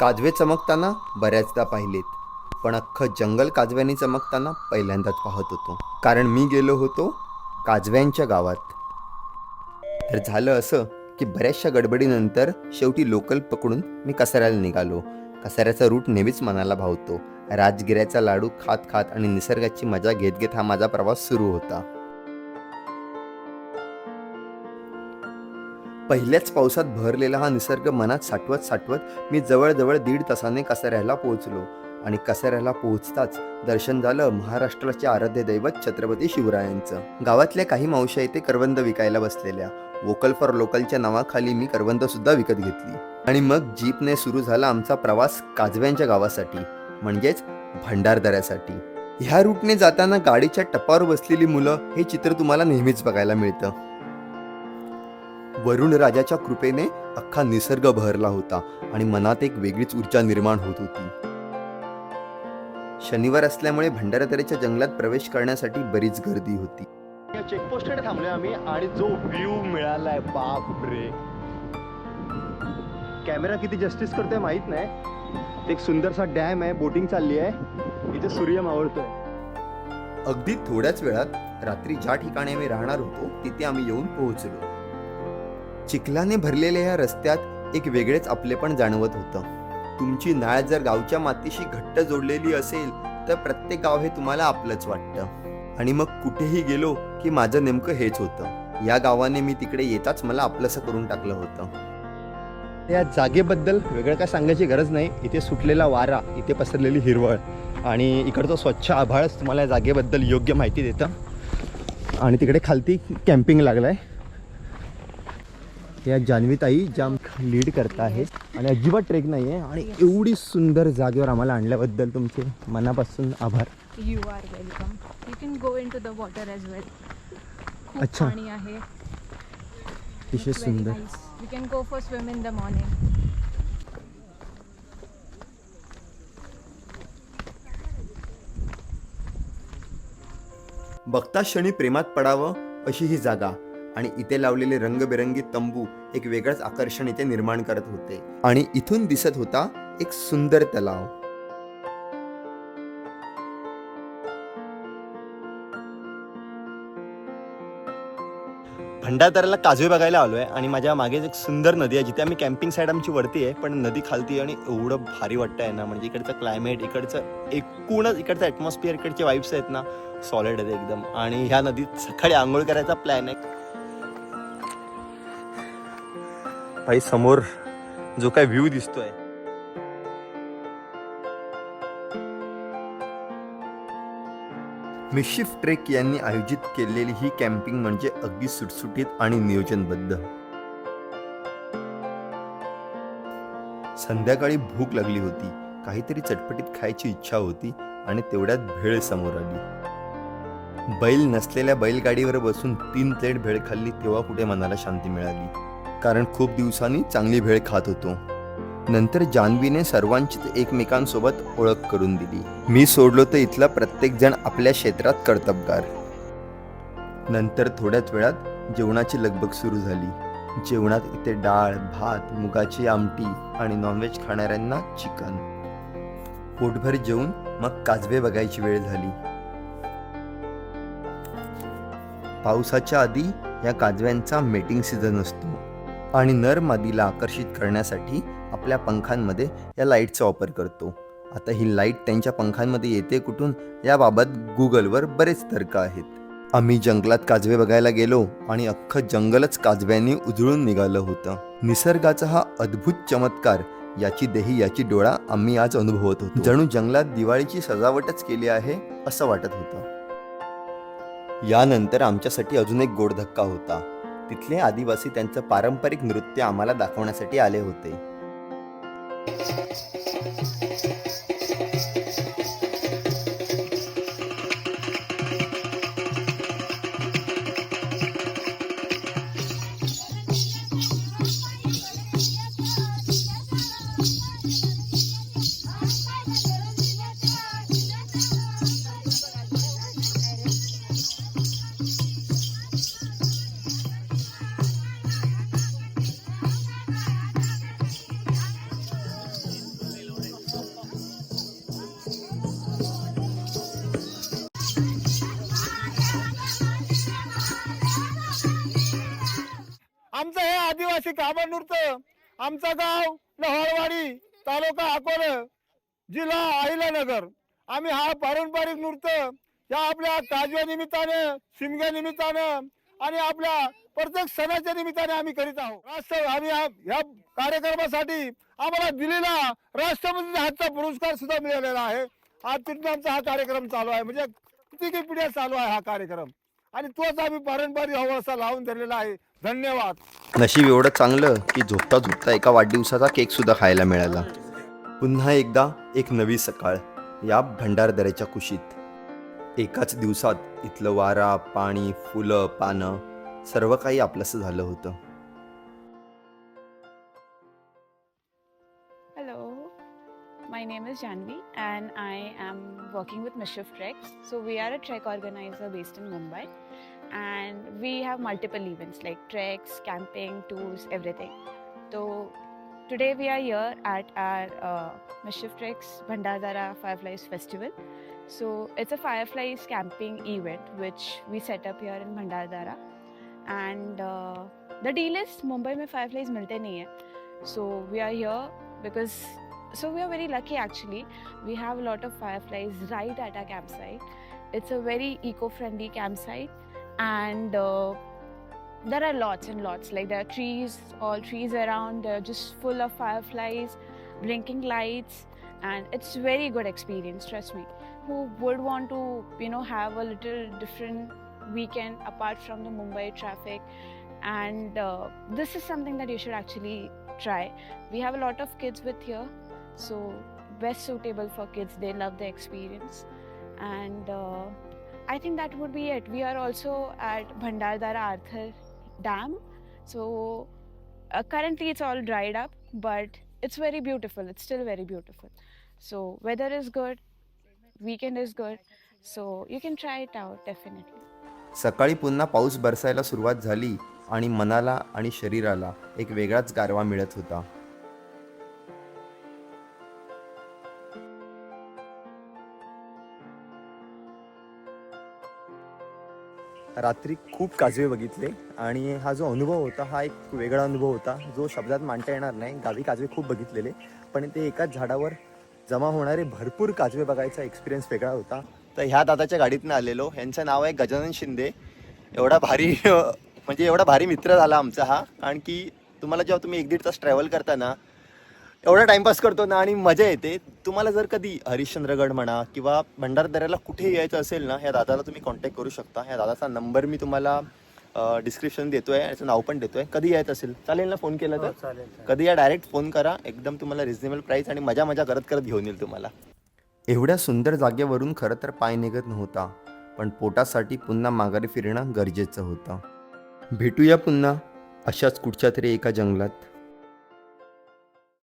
काजवे चमकताना बऱ्याचदा पाहिलेत. पण अख्खं जंगल काजव्यांनी चमकताना पहिल्यांदाच पाहत होतो. कारण मी गेलो होतो काजव्यांच्या गावात. तर झालं असं की बऱ्याचशा गडबडीनंतर शेवटी लोकल पकडून मी कसाऱ्याला निघालो. कसाऱ्याचा रूट नेहमीच मनाला भावतो. राजगिऱ्याचा लाडू खात खात आणि निसर्गाची मजा घेत घेत हा माझा प्रवास सुरू होता. पहिल्याच पावसात भरलेला हा निसर्ग मनात साठवत साठवत मी जवळजवळ दीड तासाने कसाऱ्याला पोहोचलो. आणि कसाऱ्याला पोहोचताच दर्शन झालं महाराष्ट्राचे आराध्य दैवत छत्रपती शिवरायांचं. गावातल्या काही मावश्या इथे करवंद विकायला बसलेल्या. वोकल फॉर लोकलच्या नावाखाली मी करवंद सुद्धा विकत घेतली. आणि मग जीपने सुरू झाला आमचा प्रवास काजव्यांच्या गावासाठी म्हणजेच भंडारदऱ्यासाठी. ह्या रूटने जाताना गाडीच्या टपावर बसलेली मुलं हे चित्र तुम्हाला नेहमीच बघायला मिळतं. वरुण राजाच्या कृपेने अख्खा निसर्ग बहरला होता आणि मनात एक वेगळीच ऊर्जा निर्माण होत होती. शनिवार असल्यामुळे भंडारदऱ्याच्या जंगलात प्रवेश करण्यासाठी बरीच गर्दी होती. चेकपोस्टकडे थांबलोय आम्ही आणि जो व्ह्यू मिळालाय बाप रे कॅमेरा किती जस्टिस करतोय माहीत नाही. एक सुंदरसा डॅम आहे बोटिंग चालली आहे. इथे सूर्य मावळतोय. अगदी थोड्याच वेळात रात्री ज्या ठिकाणी आम्ही राहणार होतो तिथे आम्ही येऊन पोहोचलो. चिखलाने भरलेल्या या रस्त्यात एक वेगळेच आपलेपण जाणवत होतं. तुमची नाळ जर गावच्या मातीशी घट्ट जोडलेली असेल तर प्रत्येक गाव हे तुम्हाला आपलंच वाटतं. आणि मग कुठेही गेलो की माझं नेमकं हेच होतं. या गावाने मी तिकडे येताच मला आपलंसं करून टाकलं होतं. या जागेबद्दल वेगळं काय सांगायची गरज नाही. इथे सुटलेला वारा इथे पसरलेली हिरवळ आणि इकडचं स्वच्छ आभाळच तुम्हाला या जागेबद्दल योग्य माहिती देतं. आणि तिकडे खालती कॅम्पिंग लागलं आहे या जान्हवीताई जाम लीड करत आहेत आणि अजिबात ट्रेक नाही आहे आणि एवढी सुंदर जागेवर आम्हाला आणल्याबद्दल तुमचे मनापासून आभार. You are welcome you can go into the water as well अच्छा. पाणी आहे. अतिशय सुंदर. We can go for swim in the morning बघता क्षणी प्रेमात पडावं अशी ही जागा. आणि इथे लावलेले रंगबेरंगी तंबू एक वेगळंच आकर्षण इथे निर्माण करत होते. आणि इथून दिसत होता एक सुंदर तलाव. भंडारदऱ्याला काजवे बघायला आलोय आणि माझ्या मागे एक सुंदर नदी आहे जिथे आम्ही कॅम्पिंग साईड आमची वरती आहे पण नदी खालती आहे आणि एवढं भारी वाटतंय ना. म्हणजे इकडचं क्लायमेट इकडचं एकूणच इकडचं ॲटमॉस्फिअर इकडचे वाईब्स आहेत ना. सॉलिड आहेत एकदम. आणि ह्या नदीत सकाळी आंघोळ करायचा प्लॅन आहे. भाई समोर जो काय व्ह्यू दिसतोय. मिशिफ ट्रेक यांनी आयोजित केलेली ही कॅम्पिंग म्हणजे अगदी सुटसुटीत आणि नियोजनबद्ध. संध्याकाळी भूक लागली होती. काहीतरी चटपटीत खायची इच्छा होती आणि तेवढ्यात भेळ समोर आली. बैल नसलेल्या बैलगाडीवर बसून तीन प्लेट भेळ खाल्ली तेव्हा कुठे मनाला शांती मिळाली? कारण खूप दिवसांनी चांगली भेळ खात होतो. नंतर जान्हवीने सर्वांचीच एकमेकांसोबत ओळख करून दिली. मी सोडलो तर इथला प्रत्येक जण आपल्या क्षेत्रात कर्तबगार. नंतर थोड्याच वेळात जेवणाची लगबग सुरू झाली. जेवणात इथे डाळ भात मुगाची आमटी आणि नॉनव्हेज खाणाऱ्यांना चिकन. पोटभर जेवून मग काजवे बघायची वेळ झाली. पावसाच्या आधी या काजव्यांचा मेटिंग सीझन असतो. आणि नर मादीला आकर्षित करण्यासाठी आपल्या पंखांमध्ये या लाईटचा वापर करतो. आता ही लाइट त्यांच्या पंखांमध्ये येते कुठून? याबाबत गुगलवर बरेच तर्क आहेत. आम्ही जंगलात काजवे बघायला गेलो आणि अख्खं जंगलच काजव्यांनी उजळून निघालं होतं. निसर्गाचा हा अद्भुत चमत्कार याची देही याची डोळा आम्ही आज अनुभवत होतो. जणू जंगलात दिवाळीची सजावटच केली आहे असं वाटत होतं. यानंतर आमच्यासाठी अजून एक गोड धक्का होता. तिथले आदिवासी त्यांचं पारंपरिक नृत्य आम्हाला दाखवण्यासाठी आले होते. ऐतिहासिक कामा नुरतं आमचा गाव लहळवाडी तालुका अकोले जिल्हा अहिल्यानगर. आम्ही हा पारंपरिक नृत्य या आपल्या काजव्या निमित्ताने शिमग्या निमित्तानं आणि आपल्या प्रत्येक सणाच्या निमित्ताने आम्ही करीत आहोत. राष्ट्र आम्ही या कार्यक्रमासाठी आम्हाला दिलेला राष्ट्रपती हातचा पुरस्कार सुद्धा मिळालेला आहे. आज तिथून आमचा हा कार्यक्रम चालू आहे. म्हणजे किती पिढ्या चालू आहे हा कार्यक्रम? आणि तोच आम्ही पारंपरिक हवासा लावून धरलेला आहे. धन्यवाद. नशीब एवढं चांगलं की झोपता झोपता एका वाढदिवसाचा केक सुद्धा खायला मिळाला. पुन्हा एकदा एक नवी सकाळ या भंडारदऱ्याच्या कुशीत. एकाच दिवसात इथलं वारा पाणी फुलं पानं सर्व काही आपलंसं झालं होतं. Janvi and I am working with Mishif Treks. So we are a trek organizer based in Mumbai and we have multiple events like treks, camping, tours, everything. So today we are here at our uh, Mischief Treks Bhandazara Fireflies Festival. So it's a Fireflies camping event which we set up here in Bhandazara and uh, the deal is Mumbai mein fireflies milte nahi hai. So we are here because so we are very lucky actually. We have a lot of fireflies right at our campsite. It's a very eco-friendly campsite. And uh, there are lots and lots. Like there are trees all trees around they're just full of fireflies blinking lights. And it's very good experience trust me. Who would want to you know have a little different weekend apart from the mumbai traffic? And uh, this is something that you should actually try. We have a lot of kids with here so best suitable for kids they love the experience and uh, i think that would be it we are also at bhandardara arthur dam so uh, currently it's all dried up but it's very beautiful it's still very beautiful so weather is good weekend is good so you can try it out definitely सकाळी पुन्हा पाऊस बरसायला सुरुवात झाली आणि मनाला आणि शरीराला एक वेगळाच गारवा मिळत होता रात्री खूप काजवे बघितले आणि हा जो अनुभव होता हा एक वेगळा अनुभव होता जो शब्दात मांडता येणार नाही. गावी काजवे खूप बघितलेले पण ते एकाच झाडावर जमा होणारे भरपूर काजवे बघायचा एक्सपिरियन्स वेगळा होता. तर ह्या दादाच्या गाडीतनं आलेलो. यांचं नाव आहे गजानन शिंदे. एवढा भारी म्हणजे एवढा भारी मित्र झाला आमचा हा. कारण की तुम्हाला जेव्हा तुम्ही एक दीड तास ट्रॅव्हल करता ना एवढा टाइमपास करतो ना आणि मजा येते. तुम्हाला जर कधी हरिश्चंद्रगड म्हणा किंवा भंडारदऱ्याला कुठे यायचं असेल ना ह्या दादाला तुम्ही कॉन्टॅक्ट करू शकता. ह्या दादाचा नंबर मी तुम्हाला डिस्क्रिप्शन देतोय याचं नाव पण देतोय. कधी यायचं असेल? चालेल ना फोन केला तर? कधी या डायरेक्ट फोन करा. एकदम तुम्हाला रिझनेबल प्राईस आणि मजा मजा करत करत घेऊन येईल तुम्हाला. एवढ्या सुंदर जागेवरून खरं तर पाय निघत नव्हता. पण पोटासाठी पुन्हा माघारी फिरणं गरजेचं होतं. भेटूया पुन्हा अशाच कुठच्या तरी एका जंगलात.